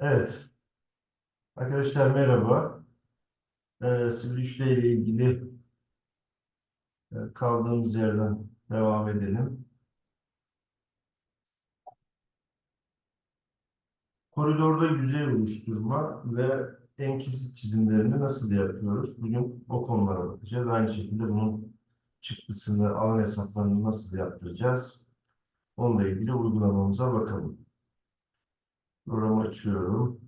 Evet. Arkadaşlar merhaba. Ee, Sivil ile ilgili e, kaldığımız yerden devam edelim. Koridorda yüzey oluşturma ve en kesit çizimlerini nasıl yapıyoruz? Bugün o konulara bakacağız. Aynı şekilde bunun çıktısını, alan hesaplarını nasıl yaptıracağız? Onunla ilgili uygulamamıza bakalım. Programı açıyorum.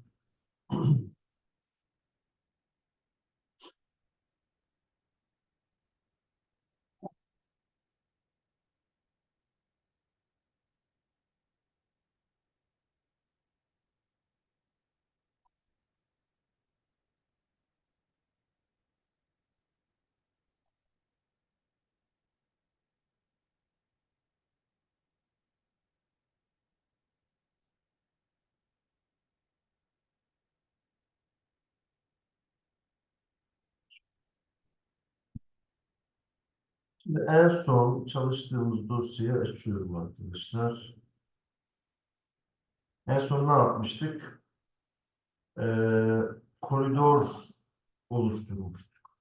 Şimdi en son çalıştığımız dosyayı açıyorum arkadaşlar. En son ne yapmıştık? Ee, koridor oluşturmuştuk.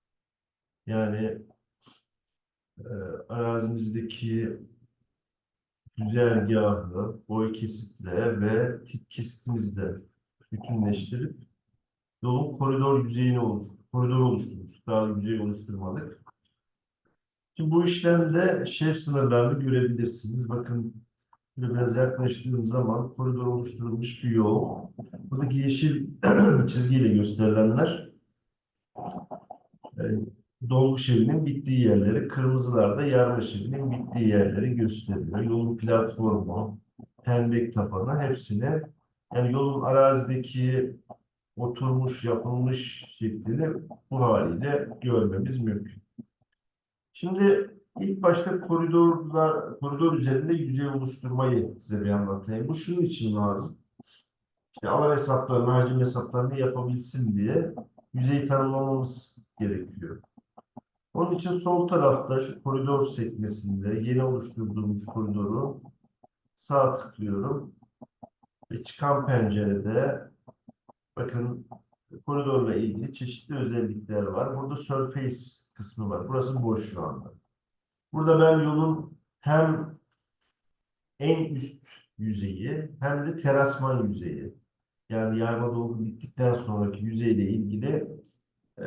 Yani e, arazimizdeki güzergahı boy kesitle ve tip kesitimizle bütünleştirip yolun koridor yüzeyini oluşturduk. Koridor oluşturmuştuk. Daha yüzey oluşturmadık. Şimdi bu işlemde şef sınırlarını görebilirsiniz. Bakın biraz yaklaştığım zaman koridor oluşturulmuş bir yol. Buradaki yeşil çizgiyle gösterilenler e, dolgu şeridinin bittiği yerleri, kırmızılar da yarma şeridinin bittiği yerleri gösteriyor. Yolun platformu, hendek tapanı hepsini yani yolun arazideki oturmuş, yapılmış şeklini bu haliyle görmemiz mümkün. Şimdi ilk başta koridorlar, koridor üzerinde yüzey oluşturmayı size bir anlatayım. Bu şunun için lazım. İşte alan hesaplarını, hacim hesaplarını yapabilsin diye yüzeyi tanımlamamız gerekiyor. Onun için sol tarafta şu koridor sekmesinde yeni oluşturduğumuz koridoru sağ tıklıyorum. Ve çıkan pencerede bakın koridorla ilgili çeşitli özellikler var. Burada surface kısmı var. Burası boş şu anda. Burada ben yolun hem en üst yüzeyi hem de terasman yüzeyi yani yayma dolgu bittikten sonraki yüzeyle ilgili e,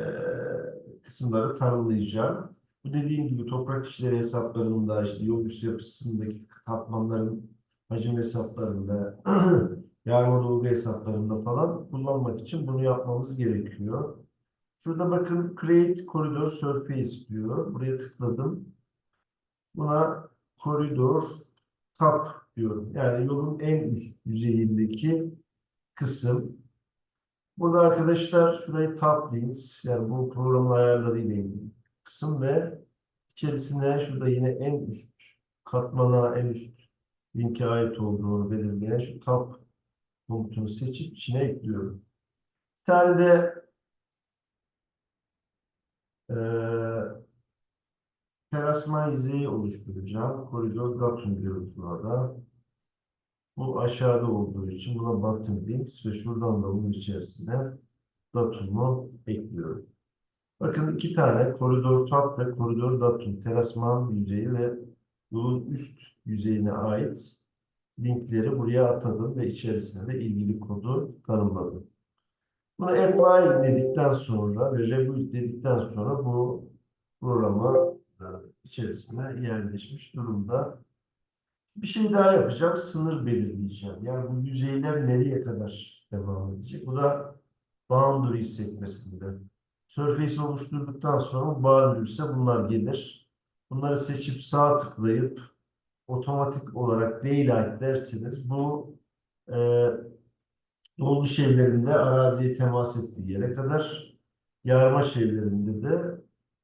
kısımları tanımlayacağım. Bu dediğim gibi toprak işleri hesaplarında işte yol üstü yapısındaki katmanların hacim hesaplarında yağma dolgu hesaplarında falan kullanmak için bunu yapmamız gerekiyor. Şurada bakın Create Corridor Surface diyor. Buraya tıkladım. Buna koridor tap diyorum. Yani yolun en üst yüzeyindeki kısım. Burada arkadaşlar şurayı tap links yani bu programın ayarları ile ilgili kısım ve içerisine şurada yine en üst katmana en üst linke ait olduğunu belirleyen şu tap komutunu seçip içine ekliyorum. Bir tane de eee terasman yüzeyi oluşturacağım. Koridor datum diyoruz burada. Bu aşağıda olduğu için buna bottom links ve şuradan da bunun içerisine datumu ekliyorum. Bakın iki tane koridor top ve koridor datum terasman yüzeyi ve yolun üst yüzeyine ait linkleri buraya atadım ve içerisine de ilgili kodu tanımladım. Bunu apply dedikten sonra ve rebuild dedikten sonra bu programa e, içerisine yerleşmiş durumda. Bir şey daha yapacağım. Sınır belirleyeceğim. Yani bu yüzeyler nereye kadar devam edecek? Bu da boundary sekmesinde. Surface oluşturduktan sonra boundary ise bunlar gelir. Bunları seçip sağ tıklayıp otomatik olarak daylight derseniz bu e, dolgu şeylerinde araziye temas ettiği yere kadar yarma şeylerinde de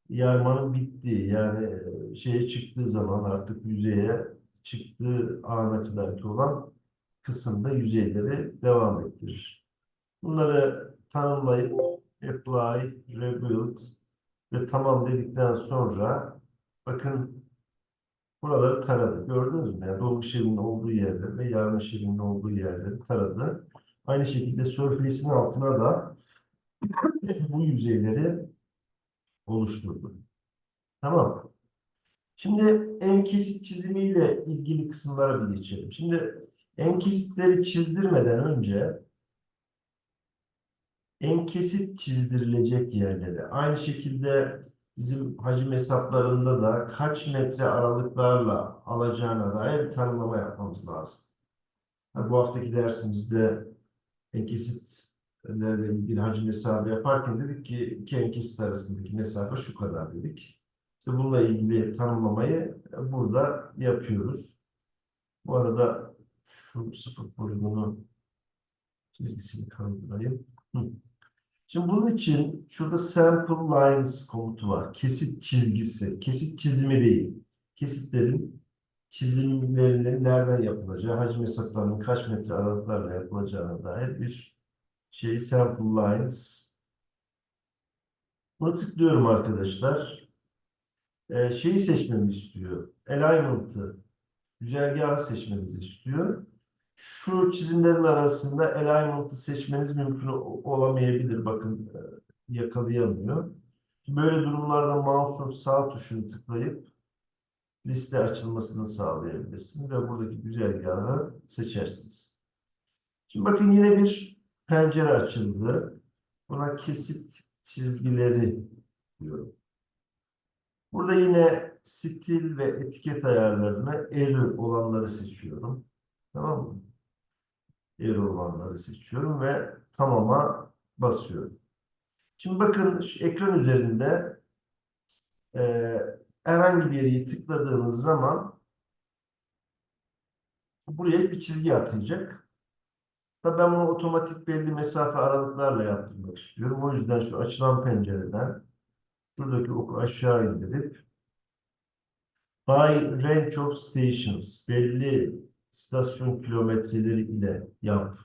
yarmanın bittiği yani e, şeye çıktığı zaman artık yüzeye çıktığı ana kadarki olan kısımda yüzeyleri devam ettirir. Bunları tanımlayıp apply, rebuild ve tamam dedikten sonra bakın buraları taradı. Gördünüz mü? Yani dolgu şeklinin olduğu yerleri ve yarma şeklinin olduğu yerleri taradı. Aynı şekilde surface'in altına da bu yüzeyleri oluşturdu. Tamam. Şimdi en kesit çizimiyle ilgili kısımlara bir geçelim. Şimdi en kesitleri çizdirmeden önce en kesit çizdirilecek yerleri aynı şekilde bizim hacim hesaplarında da kaç metre aralıklarla alacağına dair bir tanımlama yapmamız lazım. Bu haftaki dersimizde en kesitlerle ilgili hacim hesabı yaparken dedik ki iki en kesit arasındaki mesafe şu kadar dedik. İşte bununla ilgili tanımlamayı burada yapıyoruz. Bu arada şu sıfır poligonu çizgisini kaldırayım. Şimdi bunun için şurada sample lines komutu var. Kesit çizgisi. Kesit çizimi değil. Kesitlerin çizimlerinin nereden yapılacağı, hacim hesaplarının kaç metre aralıklarla yapılacağına dair bir şey sample lines. Bunu tıklıyorum arkadaşlar. Ee, şeyi seçmemi istiyor. Alignment'ı, güzergahı seçmemizi istiyor. Şu çizimlerin arasında alignment'ı seçmeniz mümkün olamayabilir. Bakın e, yakalayamıyor. Böyle durumlarda mouse'un sağ tuşunu tıklayıp liste açılmasını sağlayabilirsiniz ve buradaki güzergahı seçersiniz. Şimdi bakın yine bir pencere açıldı. Buna kesit çizgileri diyorum. Burada yine stil ve etiket ayarlarını error olanları seçiyorum. Tamam mı? Error olanları seçiyorum ve tamama basıyorum. Şimdi bakın şu ekran üzerinde eee, herhangi bir yeri tıkladığınız zaman buraya bir çizgi atayacak. Tabii ben bunu otomatik belli mesafe aralıklarla yaptırmak istiyorum. O yüzden şu açılan pencereden şuradaki oku aşağı indirip by range of stations belli istasyon kilometreleri ile yap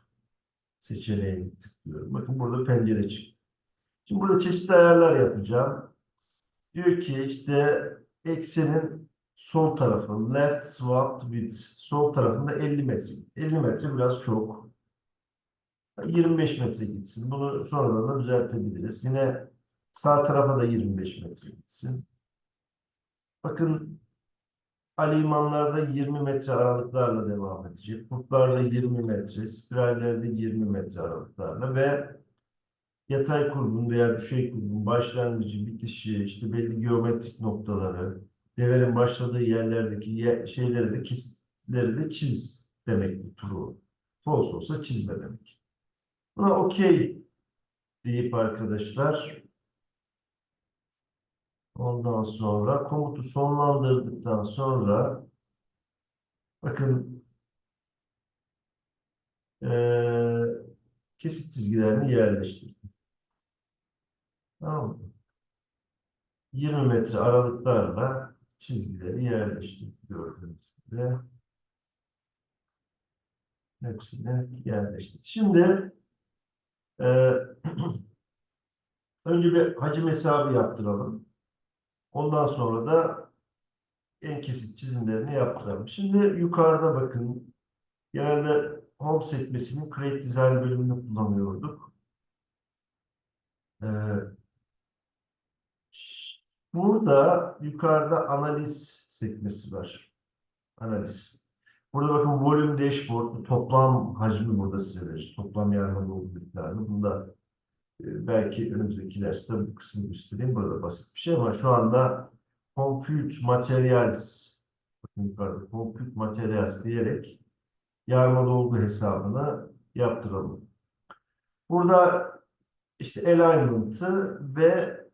seçeneğini tıklıyorum. Bakın burada pencere çıktı. Şimdi burada çeşitli ayarlar yapacağım. Diyor ki işte eksenin sol tarafı left swap width sol tarafında 50 metre. 50 metre biraz çok. 25 metre gitsin. Bunu sonradan da düzeltebiliriz. Yine sağ tarafa da 25 metre gitsin. Bakın alimanlarda 20 metre aralıklarla devam edecek. Kurtlarda 20 metre, spirallerde 20 metre aralıklarla ve yatay kurbun veya düşey kurbun başlangıcı, bitişi, işte belli geometrik noktaları, devrenin başladığı yerlerdeki ye- şeyleri de kesitleri de çiz demek bu true. False olsa çizme demek. Buna okey deyip arkadaşlar ondan sonra komutu sonlandırdıktan sonra bakın eee, kesit çizgilerini yerleştirdim. Tamam mı? 20 metre aralıklarla çizgileri yerleştirdik gördüğünüz gibi. Hepsini yerleştirdik. Şimdi eee, önce bir hacim hesabı yaptıralım. Ondan sonra da en kesit çizimlerini yaptıralım. Şimdi yukarıda bakın genelde Home sekmesinin Create Design bölümünü kullanıyorduk. Ee, burada yukarıda analiz sekmesi var. Analiz. Burada bakın Volume Dashboard, toplam hacmi burada size verir. Toplam yarma doluluklarını. Bunda e, belki önümüzdeki derste bu kısmı göstereyim. Burada basit bir şey ama şu anda Compute Materials bakın yukarıda Compute Materials diyerek yarma dolgu hesabını yaptıralım. Burada işte alignment'ı ve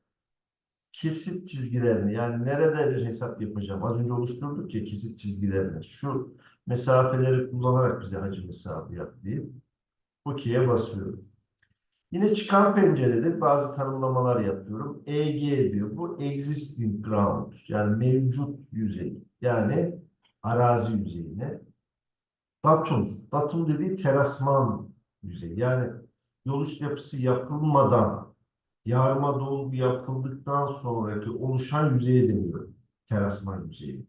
kesit çizgilerini yani nerede bir hesap yapacağım. Az önce oluşturduk ya kesit çizgilerini. Şu mesafeleri kullanarak bize hacim hesabı yap deyip OK'ye basıyorum. Yine çıkan pencerede bazı tanımlamalar yapıyorum. EG diyor. Bu existing ground. Yani mevcut yüzey. Yani arazi yüzeyine. Datum. Datum dediği terasman yüzey. Yani yol üstü yapısı yapılmadan yarma dolgu yapıldıktan sonraki oluşan yüzeye deniyor. Terasman yüzeyi.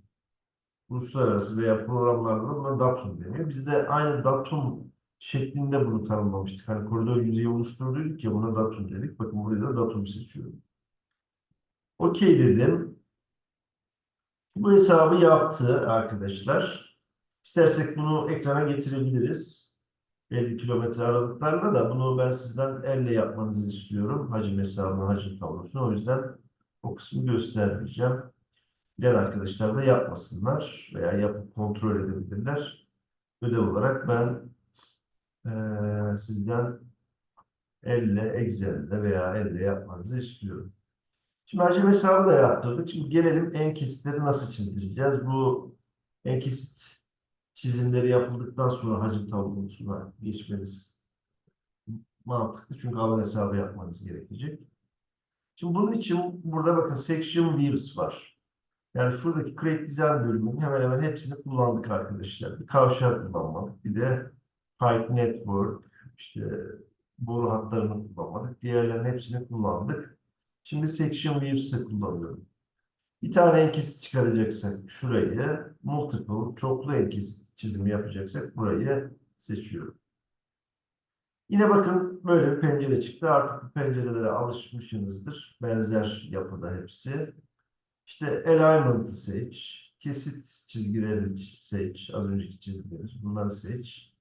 Uluslararası veya programlarda da buna datum deniyor. Bizde aynı datum şeklinde bunu tanımlamıştık. Hani koridor yüzeyi oluşturduyduk ya buna datum dedik. Bakın buraya da datum seçiyorum. Okey dedim. Bu hesabı yaptı arkadaşlar. İstersek bunu ekrana getirebiliriz. 50 kilometre aralıklarla da bunu ben sizden elle yapmanızı istiyorum. Hacim hesabını, hacim tablosunu. O yüzden o kısmı göstermeyeceğim. Diğer arkadaşlar da yapmasınlar veya yapıp kontrol edebilirler. Ödev olarak ben eee, sizden elle, Excel'de veya elle yapmanızı istiyorum. Şimdi hacim hesabı da yaptırdık. Şimdi gelelim en kesitleri nasıl çizdireceğiz? Bu en kesit çizimleri yapıldıktan sonra hacim tablosuna geçmeniz mantıklı. Çünkü alan hesabı yapmanız gerekecek. Şimdi bunun için burada bakın section views var. Yani şuradaki create design bölümünün hemen hemen hepsini kullandık arkadaşlar. Bir kavşak kullanmadık. Bir de pipe network, işte boru hatlarını kullanmadık. Diğerlerinin hepsini kullandık. Şimdi section views'ı kullanıyorum. Bir tane enkesit çıkaracaksak şurayı, multiple, çoklu enkesit çizimi yapacaksak burayı seçiyorum. Yine bakın böyle bir pencere çıktı. Artık bu pencerelere alışmışsınızdır. Benzer yapıda hepsi. İşte alignment'ı seç. Kesit çizgilerini seç. Az önceki çizgileri. Bunları seç.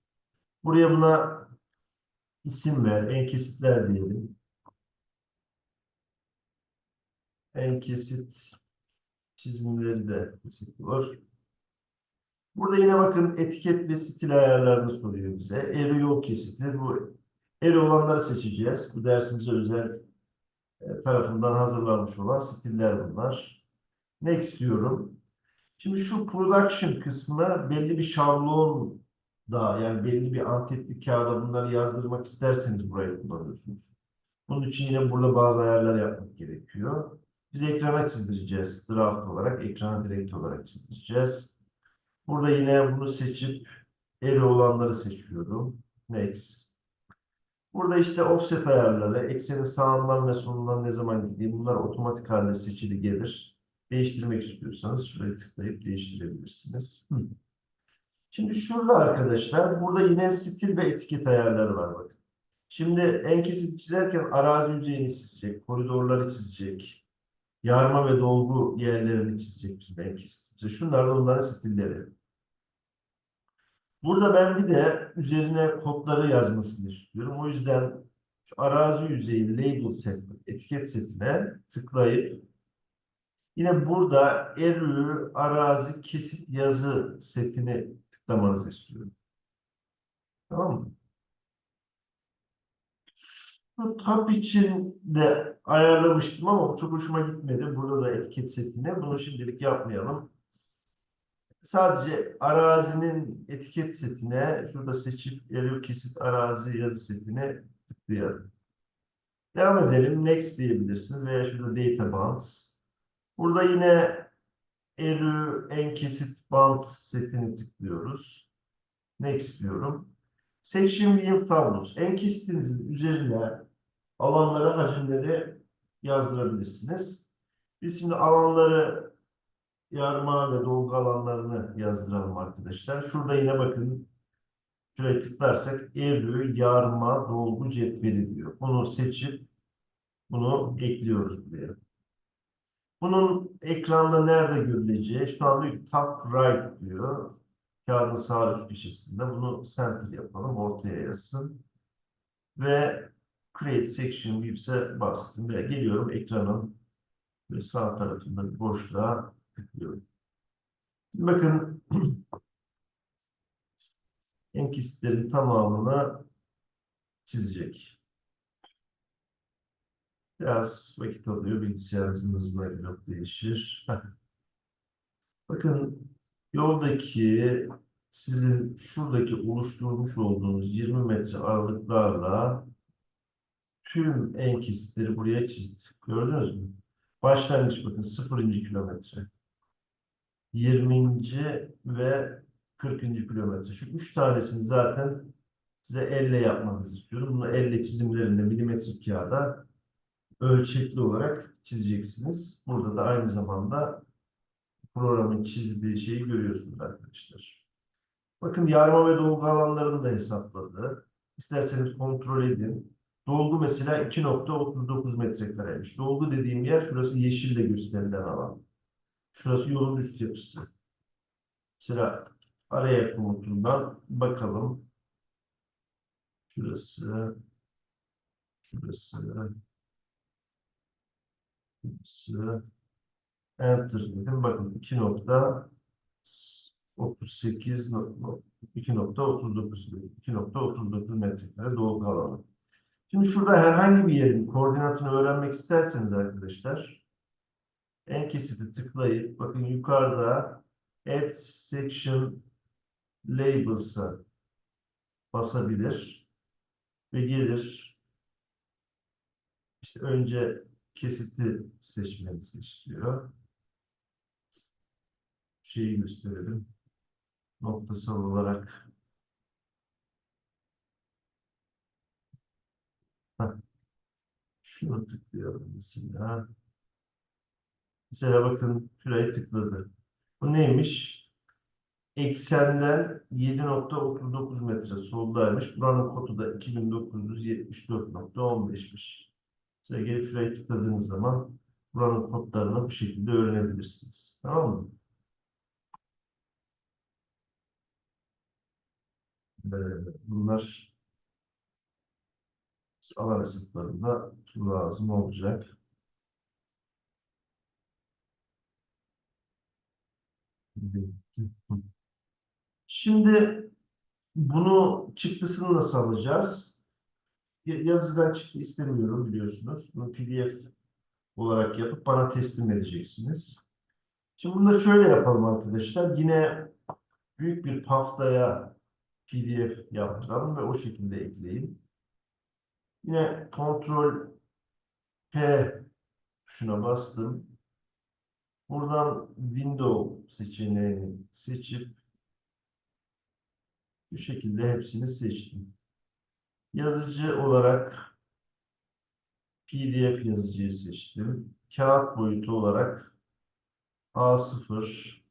Buraya buna isim ver. En kesitler diyelim. En kesit çizimleri de var. Burada yine bakın etiket ve stil ayarlarını soruyor bize. Eri yol kesiti. Bu eri olanları seçeceğiz. Bu dersimize özel e, tarafından hazırlanmış olan stiller bunlar. Next diyorum. Şimdi şu production kısmına belli bir şablon da yani belli bir antetli kağıda bunları yazdırmak isterseniz burayı kullanıyorsunuz. Bunun için yine burada bazı ayarlar yapmak gerekiyor. Biz ekrana çizdireceğiz. Draft olarak, ekrana direkt olarak çizdireceğiz. Burada yine bunu seçip eri olanları seçiyorum. Next. Burada işte offset ayarları, eksenin sağından ve solundan ne zaman gideyim bunlar otomatik halde seçili gelir. Değiştirmek istiyorsanız şuraya tıklayıp değiştirebilirsiniz. Hı. Şimdi şurada arkadaşlar, burada yine stil ve etiket ayarları var bakın. Şimdi en kesit çizerken arazi yüzeyini çizecek, koridorları çizecek, yarma ve dolgu yerlerini çizecek kesit. İşte Şunlar da onların stilleri. Burada ben bir de üzerine kodları yazmasını istiyorum. O yüzden şu arazi yüzeyi label set, etiket setine tıklayıp yine burada erü arazi kesit yazı setini tıklamanızı istiyorum. Tamam mı? Tab için de ayarlamıştım ama çok hoşuma gitmedi. Burada da etiket setine. Bunu şimdilik yapmayalım. Sadece arazinin etiket setine şurada seçip yarı kesit arazi yazı setine tıklayalım. Devam edelim. Next diyebilirsiniz veya şurada data bands. Burada yine erü en kesit band setini tıklıyoruz. Next diyorum. Section View Tablos. En kesitinizin üzerine alanları, hacimleri yazdırabilirsiniz. Biz şimdi alanları yarma ve dolgu alanlarını yazdıralım arkadaşlar. Şurada yine bakın şuraya tıklarsak erü, yarma, dolgu cetveli diyor. Bunu seçip bunu ekliyoruz buraya. Bunun ekranda nerede görüleceği şu an diyor top right diyor. Kağıdın sağ üst köşesinde. Bunu center yapalım. Ortaya yazsın. Ve create section views'e bastım ve geliyorum ekranın sağ tarafında bir boşluğa tıklıyorum. Bakın en kesitlerin tamamını çizecek. Biraz vakit alıyor. Bilgisayarınızın hızına göre değişir. Bakın yoldaki sizin şuradaki oluşturmuş olduğunuz 20 metre aralıklarla tüm en kesitleri buraya çizdik. Gördünüz mü? Başlangıç bakın 0. kilometre. 20. ve 40. kilometre. Şu üç tanesini zaten size elle yapmanızı istiyorum. Bunu elle çizimlerinde milimetrik kağıda ölçekli olarak çizeceksiniz. Burada da aynı zamanda programın çizdiği şeyi görüyorsunuz arkadaşlar. Bakın yarma ve dolgu alanlarını da hesapladı. İsterseniz kontrol edin. Dolgu mesela 2.39 metrekareymiş. Dolgu dediğim yer şurası yeşille gösterilen alan. Şurası yolun üst yapısı. Mesela araya komutundan bakalım. Şurası, şurası, şurası. Enter dedim. Bakın 2.38 no- 2.39 2.39 metrekare dolgu alanı. Şimdi şurada herhangi bir yerin koordinatını öğrenmek isterseniz arkadaşlar en kesiti tıklayıp bakın yukarıda Add Section Labels'a basabilir ve gelir. İşte önce kesiti seçmenizi istiyor. Şeyi gösterelim. Noktasal olarak Şunu tıklayalım mesela. Mesela bakın şuraya tıkladı. Bu neymiş? Eksenden 7.39 metre soldaymış. Buranın kodu da 2974.15'miş. Mesela gelip şuraya tıkladığınız zaman buranın kodlarını bu şekilde öğrenebilirsiniz. Tamam mı? Ee, bunlar alan hesaplarında lazım olacak. Şimdi bunu çıktısını nasıl alacağız? Ya- Yazıdan çıktı istemiyorum biliyorsunuz. Bunu PDF olarak yapıp bana teslim edeceksiniz. Şimdi bunu da şöyle yapalım arkadaşlar. Yine büyük bir paftaya PDF yaptıralım ve o şekilde ekleyin. Yine Ctrl P tuşuna bastım. Buradan Window seçeneğini seçip bu şekilde hepsini seçtim. Yazıcı olarak PDF yazıcıyı seçtim. Kağıt boyutu olarak A0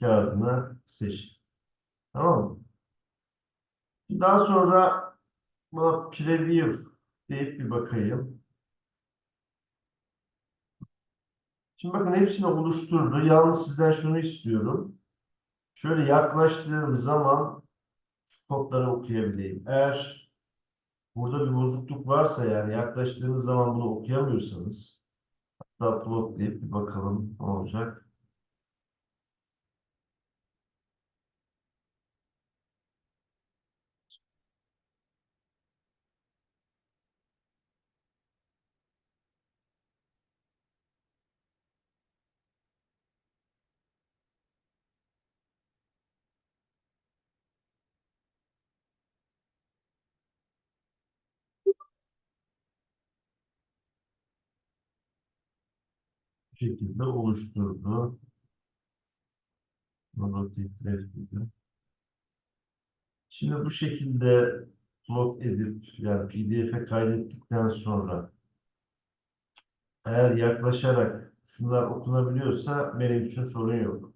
kağıdını seçtim. Tamam mı? Daha sonra buna preview deyip bir bakayım. Şimdi bakın hepsini oluşturdu. Yalnız sizden şunu istiyorum. Şöyle yaklaştığım zaman kodları okuyabileyim. Eğer burada bir bozukluk varsa yani yaklaştığınız zaman bunu okuyamıyorsanız hatta plot deyip bir bakalım ne olacak. Şekilde oluşturdu. Left dedi. Şimdi bu şekilde plot edip yani PDF'e kaydettikten sonra eğer yaklaşarak şunlar okunabiliyorsa benim için sorun yok.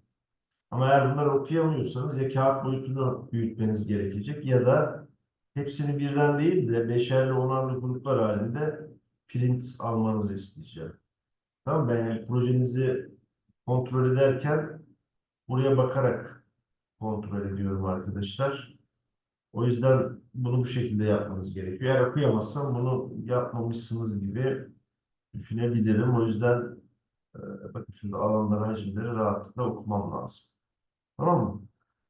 Ama eğer bunları okuyamıyorsanız ya kağıt boyutunu büyütmeniz gerekecek ya da hepsini birden değil de beşerli onarlı gruplar halinde print almanızı isteyeceğim. Tamam mı? Yani projenizi kontrol ederken buraya bakarak kontrol ediyorum arkadaşlar. O yüzden bunu bu şekilde yapmanız gerekiyor. Eğer okuyamazsam bunu yapmamışsınız gibi düşünebilirim. O yüzden e, bakın şurada alanları, hacimleri rahatlıkla okumam lazım. Tamam mı?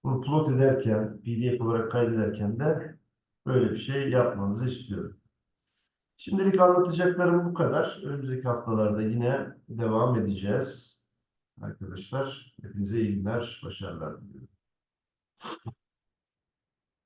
Bunu plot ederken, PDF olarak kaydederken de böyle bir şey yapmanızı istiyorum. Şimdilik anlatacaklarım bu kadar. Önümüzdeki haftalarda yine devam edeceğiz. Arkadaşlar, hepinize iyi günler, başarılar diliyorum.